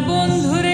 বন্ধুরে